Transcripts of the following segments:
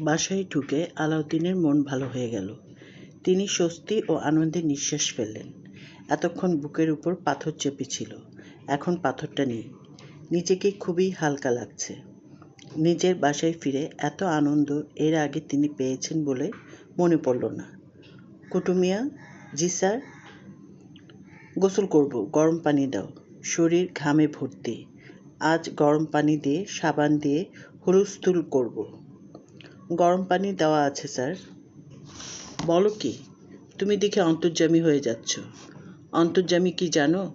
বাসায় ঢুকে আলাউদ্দিনের মন ভালো হয়ে গেল। তিনি স্বস্তি ও আনন্দে নিঃশ্বাস ফেললেন। এতক্ষণ বুকের উপর পাথর চেপেছিল। এখন পাথরটা নেই। নিজেকে খুবই হালকা লাগছে। নিজের বাসায় ফিরে এত আনন্দ এর আগে তিনি পেয়েছেন বলে মনে পড়ল না। কুটুমিয়া, জি স্যার। গোসল করব, গরম পানি দাও। শরীর ঘামে ভর্তি। আজ গরম পানি দিয়ে সাবান দিয়ে হুলস্থুল করব। গরম পানি দেওয়া আছে, স্যার। বলো কি? তুমি দেখে অন্তর্যামী হয়ে যাচ্ছ। অন্তর্যামী কি জানো?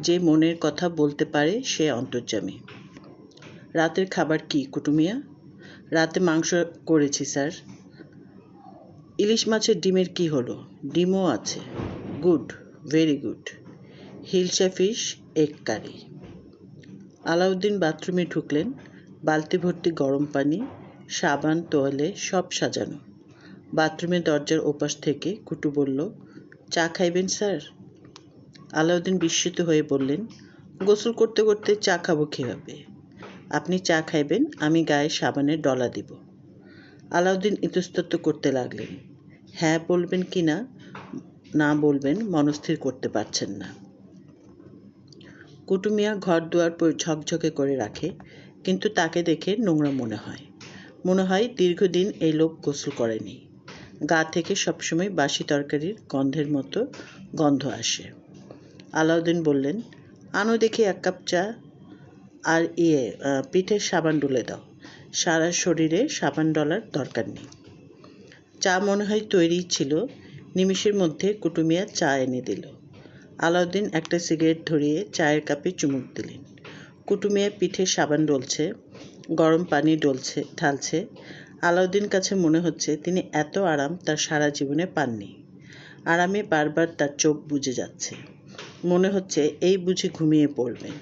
যে মনের কথা বলতে পারে, সে অন্তর্যামী। রাতের খাবার কি, কুটুমিয়া? রাতে মাংস করেছি, স্যার। ইলিশ মাছের ডিমের কি হলো? ডিমও আছে। Good, very good. Hilsa fish, egg curry. Alauddin বাথরুমে ঢুকলেন। বালতি ভর্তি গরম পানি। সাবান, তোয়ালে সব সাজানো। বাথরুমের দরজার ওপাশ থেকে কুটু বলল, চা খাইবেন, স্যার? আলাউদ্দিন বিস্মিত হয়ে বললেন, গোসল করতে করতে চা খাব কীভাবে? আপনি চা খাইবেন, আমি গায়ে সাবানের ডলা দিব। আলাউদ্দিন ইতস্তত করতে লাগলেন হ্যাঁ বলবেন কি না না বলবেন মনস্থির করতে পারছেন না। কুটুমিয়া ঘর দুয়ার ঝকঝকে করে রাখে, কিন্তু তাকে দেখে নোংরা মনে হয়। মনে হয় দীর্ঘদিন এই লোক গোসল করেনি। গা থেকে সবসময় বাসি তরকারির গন্ধের মতো গন্ধ আসে। আলাউদ্দিন বললেন, আনো দেখি এক কাপ চা আর ইয়ে পিঠের সাবান ডুলে দাও। সারা শরীরে সাবান ডলার দরকার নেই। চা মনে হয় তৈরি ছিল। নিমিষের মধ্যে কুটুমিয়া চা এনে দিল। আলাউদ্দিন একটা সিগারেট ধরিয়ে চায়ের কাপে চুমুক দিলেন। কুটুমিয়া পিঠে সাবান ডলছে। গরম পানি ডলছে, ঢালছে। আলাউদ্দিন কাছে মনে হচ্ছে তিনি এত আরাম তার সারা জীবনে পাননি। আরামে বারবার তার চোখ বুজে যাচ্ছে। মনে হচ্ছে এই বুঝি ঘুমিয়ে পড়বেন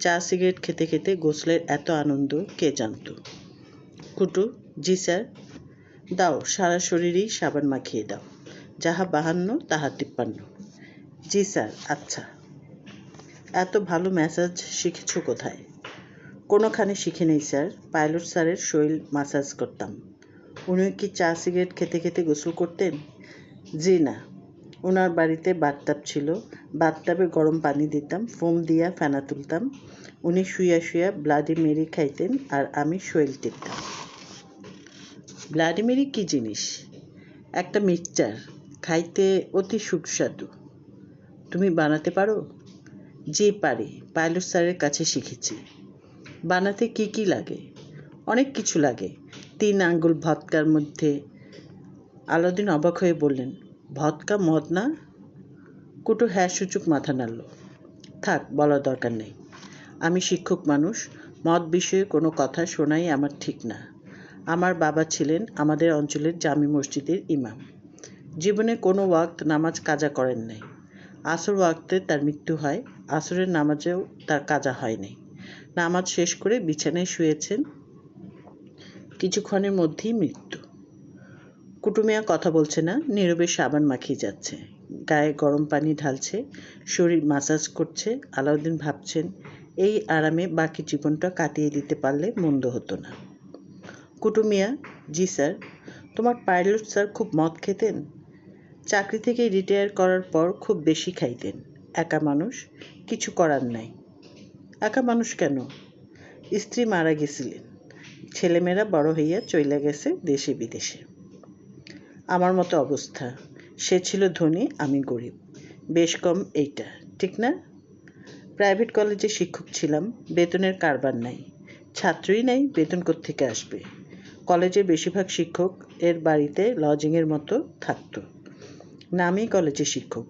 চা সিগারেট খেতে খেতে গোসলের এত আনন্দ কে জানত? কুটু, জি স্যার। দাও, সারা শরীরেই সাবান মাখিয়ে দাও। যাহা বাহান্ন, তাহা তিপ্পান্ন। জি স্যার আচ্ছা। এত ভালো ম্যাসাজ শিখেছ কোথায়? কোনোখানে শিখে নেই, স্যার। পাইলট স্যারের শরীর মাসাজ করতাম। উনি কি চা সিগারেট খেতে খেতে গোসল করতেন? জি না। ওনার বাড়িতে বাথটাব ছিল। বাথটাবে গরম পানি দিতাম, ফোম দিয়া ফেনা তুলতাম। উনি শুয়া শুয়া ব্লাডি মেরি খাইতেন আর আমি শৈল টিপতাম। ব্লাডি মেরি কী জিনিস? একটা মিক্সচার। খাইতে অতি সুস্বাদু। তুমি বানাতে পারো? জি, পারি। পাইলট স্যারের কাছে শিখেছি। বানাতে কি কি লাগে? অনেক কিছু লাগে। তিন আঙ্গুল ভৎকার মধ্যে আলাদিন অবাক হয়ে বললেন ভৎকা মদ না? কুটু হ্যাঁ সূচক মাথা নাড়ল। থাক, বলার দরকার নেই। আমি শিক্ষক মানুষ, মদ বিষয়ে কোনো কথা শোনাই আমার ঠিক না। আমার বাবা ছিলেন আমাদের অঞ্চলের জামি মসজিদের ইমাম। জীবনে কোনো ওয়াক্ত নামাজ কাজা করেন নাই। আসর ওয়াক্তে তার মৃত্যু হয়, আসরের নামাজেও তার কাজা হয়নি নামাজ শেষ করে বিছানায় শুয়েছেন। কিছুক্ষণের মধ্যেই মৃত্যু। কুটুমিয়া কথা বলছে না, নীরবে সাবান মাখিয়ে যাচ্ছে। গায়ে গরম পানি ঢালছে, শরীর মাসাজ করছে, আলাউদ্দিন ভাবছেন, এই আরামে বাকি জীবনটা কাটিয়ে দিতে পারলে মন্দ হতো না। কুটুমিয়া, জি স্যার, তোমার পাইলট স্যার খুব মদ খেতেন? চাকরি থেকে রিটায়ার করার পর খুব বেশি খাইতেন। একা মানুষ, কিছু করার নাই। একা মানুষ কেন? স্ত্রী মারা গেছিলেন। ছেলেমেয়েরা বড় হইয়া চইলা গেছে দেশে বিদেশে। আমার মতো অবস্থা। সে ছিল ধনী, আমি গরিব। বেশ কম এইটা, ঠিক না? প্রাইভেট কলেজে শিক্ষক ছিলাম, বেতনের কারবার নাই। ছাত্রই নাই, বেতন থেকে আসবে? কলেজের বেশিরভাগ শিক্ষক এর বাড়িতে লজিংয়ের মতো থাকতো। নামই কলেজে শিক্ষক।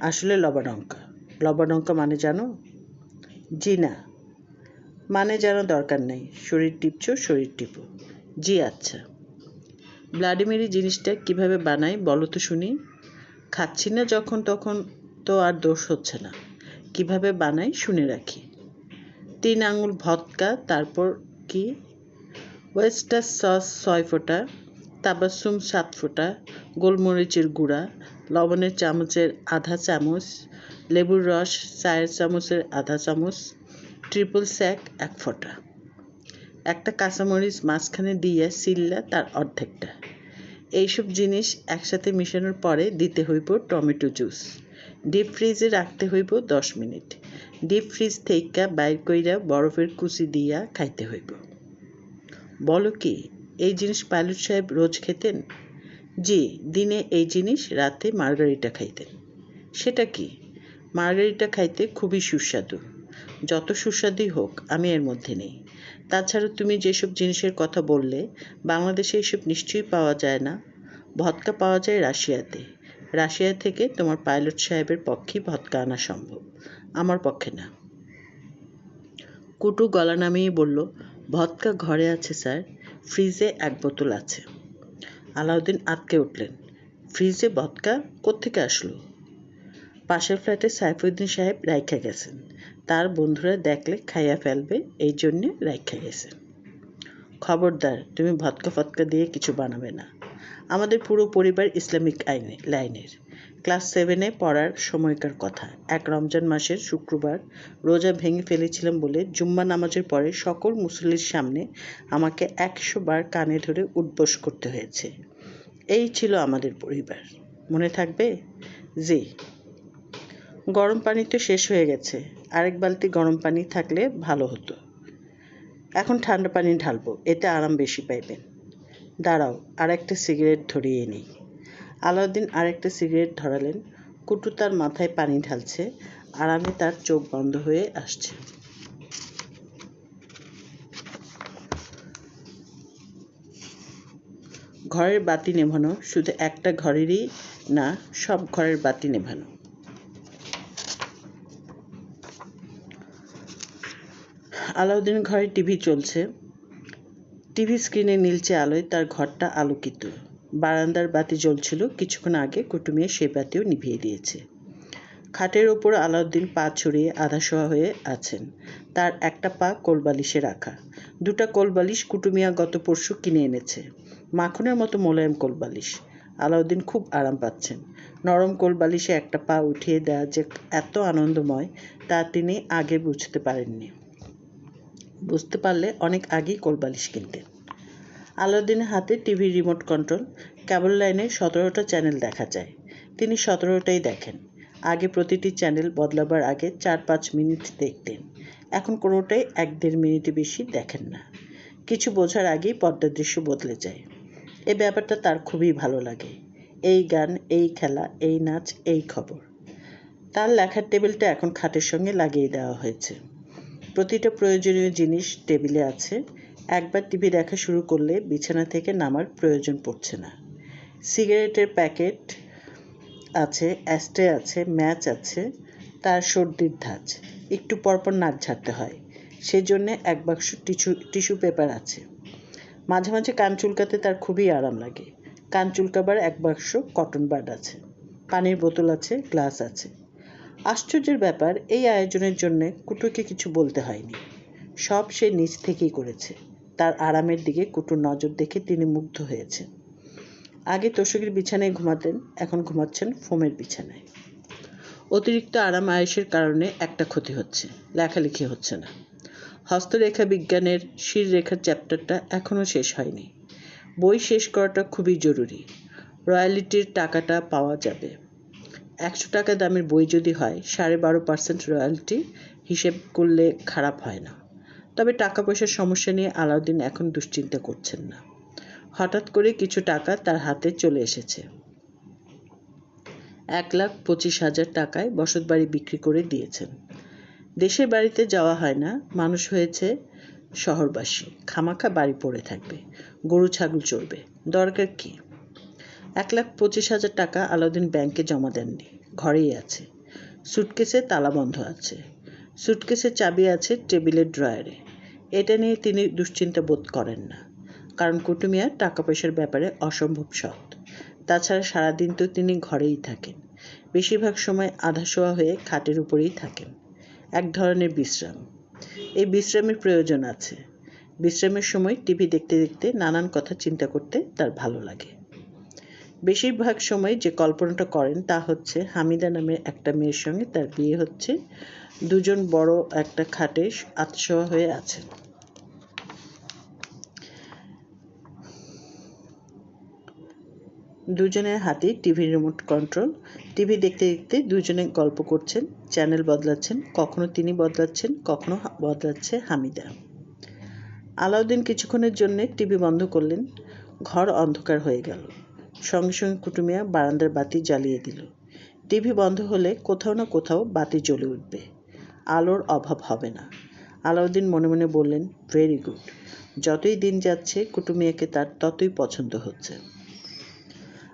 আসলে লবণঙ্কা। লবণঙ্কা মানে জানো? জি না। মানে যেন দরকার নেই, শরীর টিপছো, শরীর টিপো। জি আচ্ছা। ব্লাডিমেরি জিনিসটা কীভাবে বানাই বলো তো শুনি। খাচ্ছি না যখন তখন তো আর দোষ হচ্ছে না। কীভাবে বানাই শুনে রাখি। তিন আঙুল ভদকা, তারপর কি? ওয়েস্টার সস ছয় ফোঁটা তাবাসুম সাত ফোঁটা, গোলমরিচের গুঁড়া, লবণের চামচের আধা চামচ লেবুর রস, চায়ের চামচের আধা চামচ ট্রিপল স্যাক এক ফোঁটা। একটা কাঁচামরিচ মাঝখানে দিয়া সিল্লা তার অর্ধেকটা। এইসব জিনিস একসাথে মিশানোর পরে দিতে হইব টমেটো জুস। ডিপ ফ্রিজে রাখতে হইব দশ মিনিট। ডিপ ফ্রিজ থেকে বাইর কইরা বরফের কুচি দিয়া খাইতে হইব। বলো কি, এই জিনিস পাইলট সাহেব রোজ খেতেন? জি, দিনে এই জিনিস রাতে মার্গারিটা খাইতেন। সেটা কি? মার্গারিটা খাইতে খুবই সুস্বাদু। যত সুস্বাদুই হোক, আমি এর মধ্যে নেই। তাছাড়া তুমি যেসব জিনিসের কথা বললে, বাংলাদেশে এসব নিশ্চয়ই পাওয়া যায় না। ভদকা পাওয়া যায় রাশিয়াতে। রাশিয়া থেকে তোমার পাইলট সাহেবের পক্ষে ভদকা আনা সম্ভব। আমার পক্ষে না। কুটু গলা নামিয়ে বলল, ভদকা ঘরে আছে, স্যার। ফ্রিজে এক বোতল আছে। আলাউদ্দিন আটকে উঠলেন, ফ্রিজে ভদকা কোত্থেকে আসলো? পাশের ফ্ল্যাটে সাইফুদ্দিন সাহেব রাইখা গেছেন। তার বন্ধুরা দেখলে খাইয়া ফেলবে, এই জন্যে রাইখা গেছেন। খবরদার, তুমি ভদকা ফতকা দিয়ে কিছু বানাবে না। আমাদের পুরো পরিবার ইসলামিক আইনে, লাইনের। ক্লাস সেভেনে পড়ার সময়কার কথা। এক রমজান মাসের শুক্রবার, রোজা ভেঙে ফেলেছিলাম বলে জুম্মা নামাজের পরে সকল মুসল্লির সামনে আমাকে একশো বার কানে ধরে উদ্বোস করতে হয়েছে। এই ছিল আমাদের পরিবার। মনে থাকবে? জি। গরম পানি তো শেষ হয়ে গেছে। আরেক বালতি গরম পানি থাকলে ভালো হতো। এখন ঠান্ডা পানি ঢালবো, এতে আরাম বেশি পাইবেন দাঁড়াও আর একটা সিগারেট ধরিয়ে নিই। আলাউদ্দিন আরেকটা সিগারেট ধরালেন। কুটু তার মাথায় পানি ঢালছে, আরামে তার চোখ বন্ধ হয়ে আসছে। ঘরের বাতি নেভানো, শুধু একটা ঘরেরই না, সব ঘরের বাতি নেভানো। আলাউদ্দিন ঘরে টিভি চলছে। টিভি স্ক্রিনে নীলচে আলোয় তার ঘরটা আলোকিত। বারান্দার বাতি জ্বলছিল। কিছুক্ষণ আগে কুটুমিয়ে সেই বাতিও নিভিয়ে দিয়েছে। খাটের ওপর আলাউদ্দিন পা ছড়িয়ে আধা শোয়া হয়ে আছেন। তার একটা পা কোলবালিশে রাখা। দুটা কোলবালিশ কুটুমিয়া গত পরশু কিনে এনেছে। মাখনের মতো মোলায়েম কোলবালিশ। আলাউদ্দিন খুব আরাম পাচ্ছেন। নরম কোলবালিশে একটা পা উঠিয়ে দেওয়া যে এত আনন্দময়, তা তিনি আগে বুঝতে পারেননি। বুঝতে পারলে অনেক আগেই কোলবালিশ কিনতেন আলাউদ্দিনের হাতে টিভির রিমোট কন্ট্রোল, কেবল লাইনে সতেরোটা চ্যানেল দেখা যায়। তিনি সতেরোটাই দেখেন। আগে প্রতিটি চ্যানেল বদলাবার আগে চার পাঁচ মিনিট দেখতেন। এখন কোনোটাই এক দেড় মিনিটে বেশি দেখেন না। কিছু বোঝার আগেই পর্দার দৃশ্য বদলে যায়। এ ব্যাপারটা তার খুবই ভালো লাগে। এই গান, এই খেলা, এই নাচ, এই খবর। তার লেখার টেবিলটা এখন খাটের সঙ্গে লাগিয়ে দেওয়া হয়েছে। প্রতিটা প্রয়োজনীয় জিনিস টেবিলে আছে। একবার টিভি দেখা শুরু করলে বিছানা থেকে নামার প্রয়োজন পড়ছে না। সিগারেটের প্যাকেট আছে, অ্যাস্টে আছে, ম্যাচ আছে, তার সর্দির ধাঁচ। একটু পরপর নাক ঝাড়তে হয়। সেজন্যে এক বাক্স টিস্যু টিস্যু পেপার আছে। মাঝে মাঝে কান চুলকাতে তার খুবই আরাম লাগে। কান চুলকাবার এক বাক্স কটন বাড আছে। পানির বোতল আছে, গ্লাস আছে। আশ্চর্যের ব্যাপার, এই আয়োজনের জন্য কুটুকে কিছু বলতে হয়নি। সব সে নিজ থেকেই করেছে। তার আরামের দিকে কুটুর নজর দেখে তিনি মুগ্ধ হয়েছেন। আগে তোষকের বিছানায় ঘুমাতেন, এখন ঘুমাচ্ছেন ফোমের বিছানায়। অতিরিক্ত আরাম আয়েসের কারণে একটা ক্ষতি হচ্ছে, লেখালেখি হচ্ছে না। হস্তরেখা বিজ্ঞানের শিররেখার চ্যাপ্টারটা এখনও শেষ হয়নি। বই শেষ করাটা খুবই জরুরি। রয়্যালিটির টাকাটা পাওয়া যাবে। একশো টাকা দামের বই যদি হয়, সাড়ে বারো পার্সেন্ট রয়্যালটি হিসেব করলে খারাপ হয় না। তবে টাকা পয়সার সমস্যা নিয়ে আলাউদ্দিন এখন দুশ্চিন্তা করছেন না। হঠাৎ করে কিছু টাকা তার হাতে চলে এসেছে। এক লাখ পঁচিশ হাজার টাকায় বসতবাড়ি বিক্রি করে দিয়েছেন। দেশের বাড়িতে যাওয়া হয় না, মানুষ হয়েছে শহরবাসী। খামাখা বাড়ি পড়ে থাকবে গরু ছাগল চড়বে। দরকার কি? এক লাখ পঁচিশ হাজার টাকা আলাউদ্দিন ব্যাংকে জমা দেননি। ঘরেই আছে। সুটকেসে তালা বন্ধ আছে। সুটকেসের চাবি আছে টেবিলের ড্রয়ারে। এটা নিয়ে তিনি দুশ্চিন্তা বোধ করেন না। কারণ কুটুমিয়া টাকা পয়সার ব্যাপারে অসম্ভব সৎ। তাছাড়া সারাদিন তো তিনি ঘরেই থাকেন। বেশিরভাগ সময় আধা শোয়া হয়ে খাটের উপরেই থাকেন। এক ধরনের বিশ্রাম। এই বিশ্রামের প্রয়োজন আছে। বিশ্রামের সময় টিভি দেখতে দেখতে নানান কথা চিন্তা করতে তার ভালো লাগে। বেশিরভাগ সময় যে কল্পনাটা করেন তা হচ্ছে হামিদা নামে একটা মেয়ের সঙ্গে তার বিয়ে হচ্ছে। দুজন বড় একটা খাটে আতসোয়া হয়ে আছে দুজনের হাতে টিভি রিমোট কন্ট্রোল। টিভি দেখতে দেখতে দুজনে গল্প করছেন, চ্যানেল বদলাচ্ছেন, কখনো তিনি বদলাচ্ছেন, কখনো বদলাচ্ছে হামিদা। আলাউদ্দিন কিছুক্ষণের জন্যে টিভি বন্ধ করলেন, ঘর অন্ধকার হয়ে গেল। সঙ্গে সঙ্গে কুটুমিয়া বারান্দার বাতি জ্বালিয়ে দিল। টিভি বন্ধ হলে কোথাও না কোথাও বাতি জ্বলে উঠবে। আলোর অভাব হবে না। আলাউদ্দিন মনে মনে বললেন ভেরি গুড যতই দিন যাচ্ছে, কুটুমিয়াকে তার ততই পছন্দ হচ্ছে।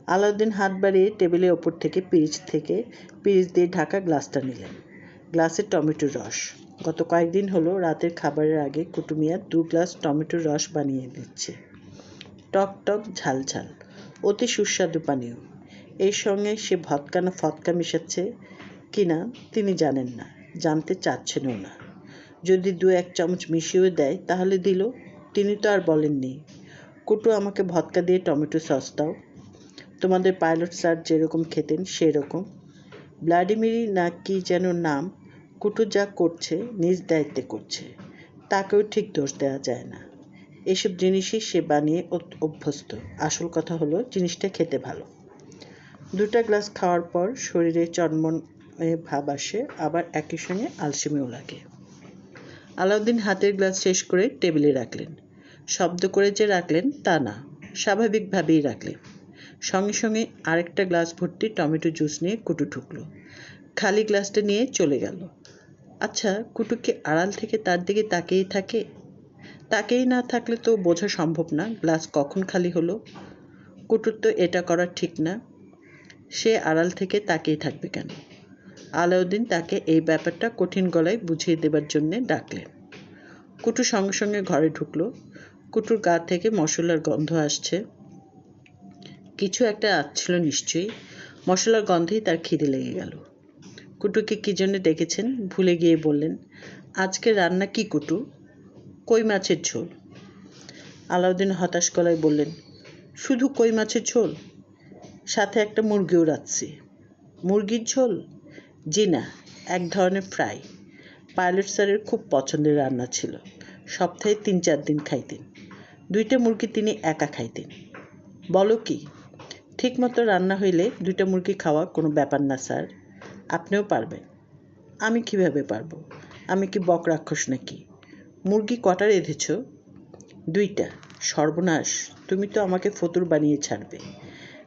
আলাউদ্দিন হাত বাড়িয়ে টেবিলের ওপর থেকে পিরিচ থেকে পিরিচ দিয়ে ঢাকা গ্লাসটা নিলেন। গ্লাসে টমেটোর রস। গত কয়েকদিন হলো রাতের খাবারের আগে কুটুমিয়া দু গ্লাস টমেটোর রস বানিয়ে দিচ্ছে টক টক ঝাল ঝাল অতি সুস্বাদু পানীয়। এর সঙ্গে সে ভদকা না ফদকা মেশাচ্ছে কিনা তিনি জানেন না, জানতে চাচ্ছেনও না। যদি দু এক চামচ মিশিয়েও দেয় তাহলে দিল, তিনি তো আর বলেননি, কুটু, আমাকে ভৎকা দিয়ে টমেটো সস দাও। তোমাদের পাইলট স্যার যেরকম খেতেন সেরকম। ভ্লাডিমিরি না কি যেন নাম, কুটু যা করছে নিজ দায়িত্বে করছে, তাকেও ঠিক দোষ দেওয়া যায় না। এসব জিনিসই সে বানিয়ে অভ্যস্ত। আসল কথা হলো, জিনিসটা খেতে ভালো। দুটা গ্লাস খাওয়ার পর শরীরে চনমন ভাব আসে, আবার একই সঙ্গে আলসেমিও লাগে। আলাউদ্দিন হাতের গ্লাস শেষ করে টেবিলে রাখলেন। শব্দ করে যে রাখলেন, তা না, স্বাভাবিকভাবেই রাখলেন। সঙ্গে সঙ্গে আরেকটা গ্লাস ভর্তি টমেটো জুস নিয়ে কুটু ঢুকলো। খালি গ্লাসটা নিয়ে চলে গেল। আচ্ছা কুটু কি আড়াল থেকে তার দিকে তাকিয়ে থাকে তাকেই না থাকলে তো বোঝা সম্ভব না, গ্লাস কখন খালি হলো? কুটুর তো এটা করা ঠিক না। সে আড়াল থেকে তাকেই থাকবে কেন? আলাউদ্দিন তাকে এই ব্যাপারটা কঠিন গলায় বুঝিয়ে দেবার জন্যে ডাকলেন। কুটু সঙ্গে সঙ্গে ঘরে ঢুকলো। কুটুর গা থেকে মশলার গন্ধ আসছে। কিছু একটা আসছিল নিশ্চয়ই। মশলার গন্ধেই তার খিদে লেগে গেল। কুটুকে কী জন্য ডেকেছেন? ভুলে গিয়ে বললেন, আজকে রান্না কি কুটু? কই মাছের ঝোল? আলাউদ্দিন হতাশ গলায় বললেন, শুধু কই মাছের ঝোল? সাথে একটা মুরগিও রাখছি মুরগির ঝোল? জি না, এক ধরনের ফ্রাই। পাইলট স্যারের খুব পছন্দের রান্না ছিল। সপ্তাহে তিন চার দিন খাইতেন। দুইটা মুরগি তিনি একা খাইতেন। বলো কি, ঠিকমতো রান্না হইলে দুইটা মুরগি খাওয়া কোনো ব্যাপার না, স্যার। আপনিও পারবেন। আমি কীভাবে পারব? আমি কি বক রাক্ষস নাকি? মুরগি কটা রেঁধেছ? দুইটা। সর্বনাশ, তুমি তো আমাকে ফতুর বানিয়ে ছাড়বে।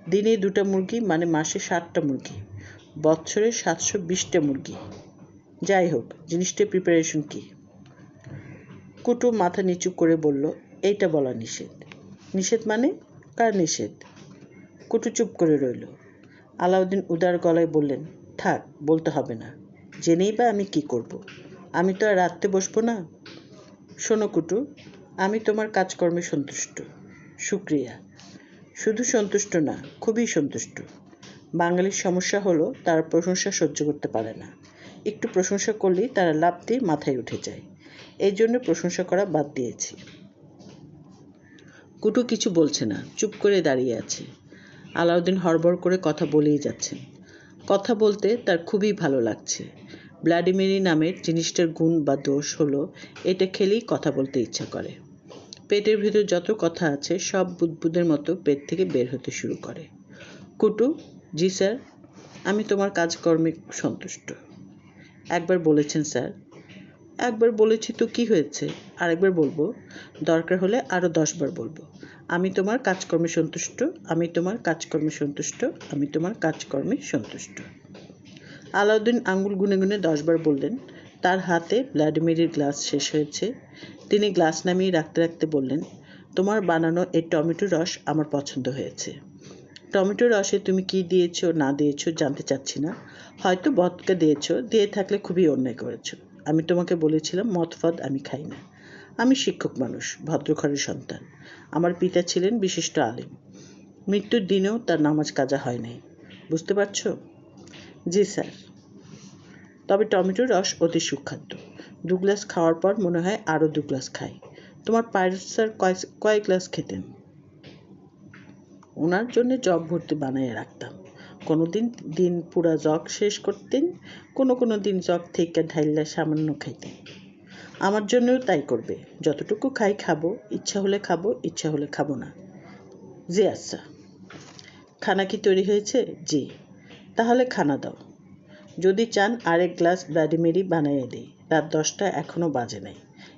দিনে দুটা মুরগি মানে মাসে ষাটটা মুরগি। বছরে সাতশো বিশটা মুরগি। যাই হোক জিনিসটার প্রিপারেশন কি? কুটু মাথা নিচু করে বলল, এইটা বলা নিষেধ। নিষেধ মানে? কার নিষেধ? কুটু চুপ করে রইল। আলাউদ্দিন উদার গলায় বললেন, থাক, বলতে হবে না। জেনেই বা আমি কি করব। আমি তো আর রাখতে বসবো না। শোনো কুটু, আমি তোমার কাজকর্মে সন্তুষ্ট। শুক্রিয়া। শুধু সন্তুষ্ট না, খুবই সন্তুষ্ট। বাঙালির সমস্যা হলো, তারা প্রশংসা সহ্য করতে পারে না। একটু প্রশংসা করলেই তারা লাভ দিয়ে মাথায় উঠে যায়। এই জন্য প্রশংসা করা বাদ দিয়েছি। কুটু কিছু বলছে না, চুপ করে দাঁড়িয়ে আছে। আলাউদ্দিন হড়বড় করে কথা বলেই যাচ্ছেন। কথা বলতে তার খুবই ভালো লাগছে। ভ্লাডিমিরি নামের জিনিসটার গুণ বা দোষ হলো, এটা খেলেই কথা বলতে ইচ্ছা করে। পেটের ভিতর যত কথা আছে, সব বুদবুদের মতো পেট থেকে বের হতে শুরু করে। কুটু, জি স্যার, আমি তোমার কাজকর্মে সন্তুষ্ট। একবার বলেছেন স্যার। একবার বলেছি তো কি হয়েছে? আরেকবার বলব, দরকার হলে আরও দশবার বলব। আমি তোমার কাজকর্মে সন্তুষ্ট, আমি তোমার কাজকর্মে সন্তুষ্ট, আমি তোমার কাজকর্মে সন্তুষ্ট। আলাউদ্দিন আঙ্গুল গুনে গুনে দশবার বললেন, তার হাতে ভ্লাডিমিরের গ্লাস শেষ হয়েছে। তিনি গ্লাস নামিয়ে রাখতে রাখতে বললেন, তোমার বানানো এই টমেটো রস আমার পছন্দ হয়েছে। টমেটো রসে তুমি কি দিয়েছ, না দিয়েছ জানতে চাচ্ছি না। হয়তো বদকা দিয়েছ, দিয়ে থাকলে খুবই অন্যায় করেছ। আমি তোমাকে বলেছিলাম, মদ ফদ আমি খাই না। আমি শিক্ষক মানুষ ভদ্রঘরের সন্তান। আমার পিতা ছিলেন বিশিষ্ট আলেম। মৃত্যুর দিনেও তার নামাজ কাজা হয় নাই। বুঝতে পারছ? জি স্যার। তবে টমেটোর রস অতি সুখাদ্য। দু গ্লাস খাওয়ার পর মনে হয় আরও দু গ্লাস খাই। তোমার পাইলট স্যার কয় কয় গ্লাস খেতেন। ওনার জন্য জগ ভর্তি বানিয়ে রাখতাম। কোনো দিন দিন পুরা জগ শেষ করতেন, কোনো কোনো দিন জগ থেকে ঢাইলা সামান্য খাইতেন। আমার জন্যও তাই করবে। যতটুকু খাই খাব, ইচ্ছা হলে খাব, ইচ্ছা হলে খাব না। জি আচ্ছা। খানা কি তৈরি হয়েছে? জি। তাহলে খানা দাও। যদি চান, আরেক গ্লাস ব্লাডি মেরি বানাইয়ে দিই। রাত দশটা এখনও বাজে নাই।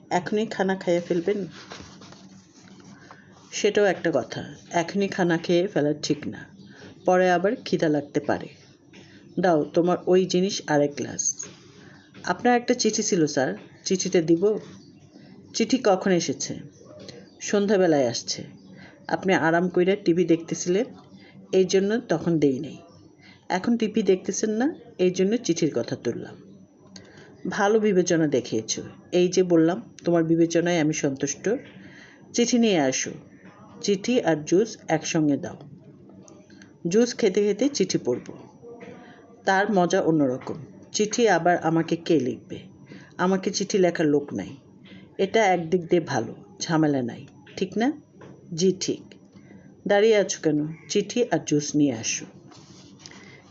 এখনই খানা খাইয়ে ফেলবেন? সেটাও একটা কথা। এখনই খানা খেয়ে ফেলা ঠিক না। পরে আবার খিদা লাগতে পারে। দাও, তোমার ওই জিনিস আরেক গ্লাস। আপনার একটা চিঠি ছিল, স্যার। চিঠিটা দিব? চিঠি কখন এসেছে? সন্ধ্যাবেলায় আসছে। আপনি আরাম কইরা টিভি দেখতেছিলেন? এই জন্য তখন দেই নাই। এখন টিভি দেখতেছেন না, এই জন্য চিঠির কথা তুললাম। ভালো বিবেচনা দেখিয়েছো। এই যে বললাম, তোমার বিবেচনায় আমি সন্তুষ্ট। চিঠি নিয়ে আসো। চিঠি আর জুস একসঙ্গে দাও। জুস খেতে খেতে চিঠি পড়ব। তার মজা অন্যরকম। চিঠি আবার আমাকে কে লিখবে? আমাকে চিঠি লেখার লোক নাই। এটা একদিক দিয়ে ভালো, ঝামেলা নাই। ঠিক না? জি, ঠিক। দাঁড়িয়ে আছো কেন? চিঠি আর জুস নিয়ে আসো।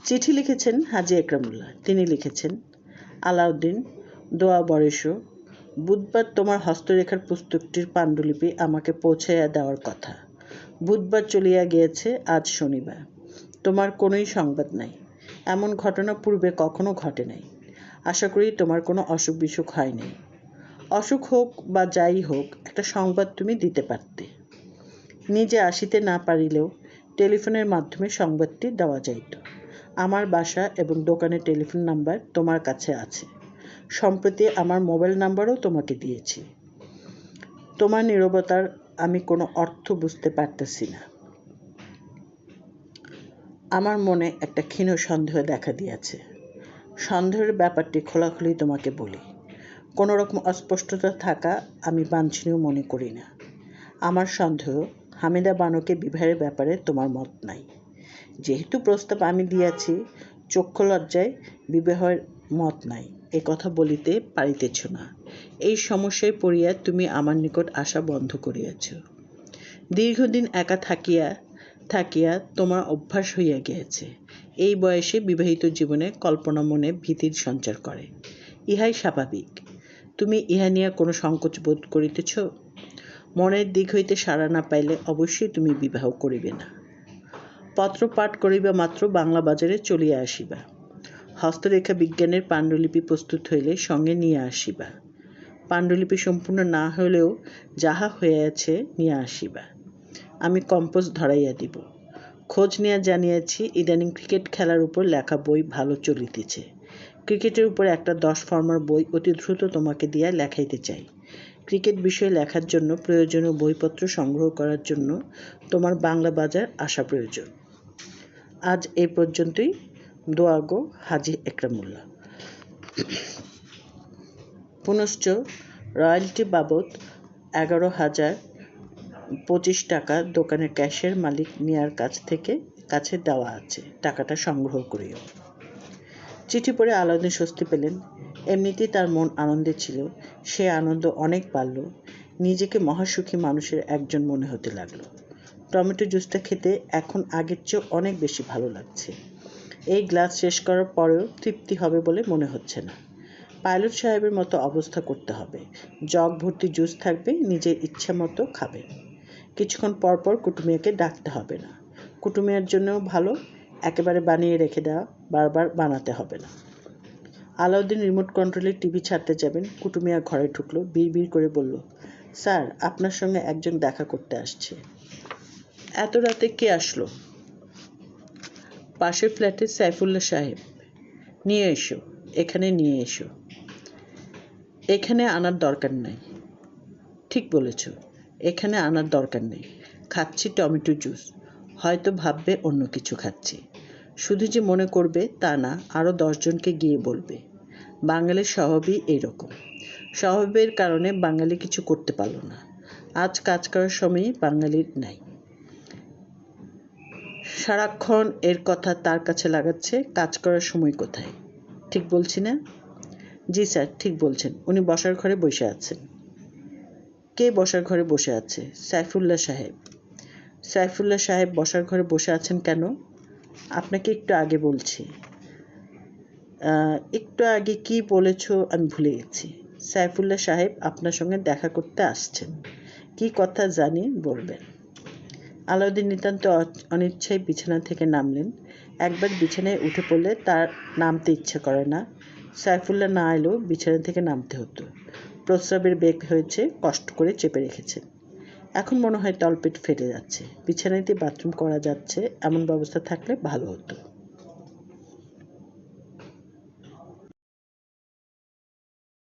চিঠি লিখেছেন হাজি একরামুল্লাহ। তিনি লিখেছেন, আলাউদ্দিন, দোয়া বরেশো বুধবার তোমার হস্তরেখার পুস্তকটির পাণ্ডুলিপি আমাকে পৌঁছাইয়া দেওয়ার কথা। বুধবার চলিয়া গিয়েছে, আজ শনিবার। তোমার কোনোই সংবাদ নাই। এমন ঘটনা পূর্বে কখনো ঘটে নাই। আশা করি তোমার কোনো অসুখ বিসুখ হয়নি অসুখ হোক বা যাই হোক, একটা সংবাদ তুমি দিতে পারতে। নিজে আসিতে না পারিলেও টেলিফোনের মাধ্যমে সংবাদটি দেওয়া যাইত। আমার বাসা এবং দোকানের টেলিফোন নাম্বার তোমার কাছে আছে। সম্প্রতি আমার মোবাইল নাম্বারও তোমাকে দিয়েছি। তোমার নীরবতার আমি কোনো অর্থ বুঝতে পারতেছি না। আমার মনে একটা ক্ষীণ সন্দেহ দেখা দিয়েছে। সন্দেহের ব্যাপারটি খোলাখুলি তোমাকে বলি। কোনো রকম অস্পষ্টতা থাকা আমি বাঞ্ছনীয় মনে করি না। আমার সন্দেহ হামিদা বানুকে বিবাহের ব্যাপারে তোমার মত নাই। যেহেতু প্রস্তাব আমি দিয়াছি, চক্ষু লজ্জায় বিবাহের মত নাই, এ কথা বলিতে পারিতেছ না। এই সমস্যায় পড়িয়া তুমি আমার নিকট আসা বন্ধ করিয়াছ। দীর্ঘদিন একা থাকিয়া থাকিয়া তোমার অভ্যাস হইয়া গিয়াছে। এই বয়সে বিবাহিত জীবনে কল্পনা মনে ভীতির সঞ্চার করে। ইহাই স্বাভাবিক। তুমি ইহা নিয়ে কোনো সংকোচ বোধ করিতেছ? মনের দিক হইতে সাড়া না পাইলে অবশ্যই তুমি বিবাহ করিবে না। পত্র পাঠ করিবা মাত্র বাংলা বাজারে চলিয়া আসিবা। হস্তরেখা বিজ্ঞানের পাণ্ডুলিপি প্রস্তুত হইলে সঙ্গে নিয়ে আসিবা। পাণ্ডুলিপি সম্পূর্ণ না হলেও যাহা হইয়াছে নিয়ে আসিবা। আমি কম্পোজ ধরাইয়া দিব। খোঁজ নিয়ে জানিয়াছি, ইদানিং ক্রিকেট খেলার উপর লেখা বই ভালো চলিতেছে। ক্রিকেটের উপর একটা দশ ফর্মার বই অতি দ্রুত তোমাকে দিয়া লেখাইতে চাই। ক্রিকেট বিষয়ে লেখার জন্য প্রয়োজনীয় বইপত্র সংগ্রহ করার জন্য তোমার বাংলা বাজার আসা প্রয়োজন। আজ এই পর্যন্তই। দোয়াগো হাজি একরামুল্লাহ। পুনশ্চ রয়্যালটি বাবদ এগারো হাজার পঁচিশ টাকা দোকানের ক্যাশের মালিক মিয়ার কাছ থেকে কাছে দেওয়া আছে। টাকাটা সংগ্রহ করিও। চিঠি পড়ে আলাউদ্দিন স্বস্তি পেলেন। এমনিতেই তার মন আনন্দে ছিল। সে আনন্দ অনেক বাড়ল নিজেকে মহাসুখী মানুষের একজন মনে হতে লাগল। টমেটো জুসটা খেতে এখন আগের চেয়েও অনেক বেশি ভালো লাগছে। এই গ্লাস শেষ করার পরেও তৃপ্তি হবে বলে মনে হচ্ছে না। পাইলট সাহেবের মতো অবস্থা করতে হবে। জগ ভর্তি জুস থাকবে, নিজের ইচ্ছা মতো খাবে। কিছুক্ষণ পর পর কুটুমিয়াকে ডাকতে হবে না। কুটুমিয়ার জন্যও ভালো, একেবারে বানিয়ে রেখে দেওয়া বারবার বানাতে হবে না। আলাউদ্দিন রিমোট কন্ট্রোলে টিভি ছাড়তে যাবেন, কুটুমিয়া ঘরে ঢুকলো বিড় করে বলল, স্যার, আপনার সঙ্গে একজন দেখা করতে আসছে। এত রাতে কে আসলো? পাশের ফ্ল্যাটে সাইফুল্লাহ সাহেব। নিয়ে এসো, এখানে নিয়ে এসো। এখানে আনার দরকার নাই। ঠিক বলেছ, এখানে আনার দরকার নেই। খাচ্ছি টমেটো জুস, হয়তো ভাববে অন্য কিছু খাচ্ছি। শুধু যে মনে করবে তা না আরও দশজনকে গিয়ে বলবে। বাঙালির স্বভাবই এইরকম স্বভাবের কারণে বাঙালি কিছু করতে পারল না। আজ কাজ করার সময়ই বাঙালির নাই। সারাক্ষণ এর কথা তার কাছে লাগাচ্ছে, কাজ করার সময় কোথায়? ঠিক বলছি না? জি স্যার, ঠিক বলছেন। উনি বসার ঘরে বসে আছেন। কে বসার ঘরে বসে আছে? সাইফুল্লাহ সাহেব। সাইফুল্লাহ সাহেব বসার ঘরে বসে আছেন কেন? আপনাকে একটু আগে বলছি। একটু আগে কি বলেছ আমি ভুলে গেছি। সাইফুল্লাহ সাহেব আপনার সঙ্গে দেখা করতে আসছেন। কি কথা জানি বলবেন। আলাউদ্দিন নিতান্ত অনিচ্ছায় বিছানা থেকে নামলেন। একবার বিছানায় উঠে পড়লে তার নামতে ইচ্ছে করে না। সাইফুল্লাহ না এলেও বিছানা থেকে নামতে হতো। প্রস্রাবের বেগ হয়েছে, কষ্ট করে চেপে রেখেছেন এখন মনে হয় তলপেট ফেটে যাচ্ছে। বিছানাতে বাথরুম করা যাচ্ছে, এমন ব্যবস্থা থাকলে ভালো হতো।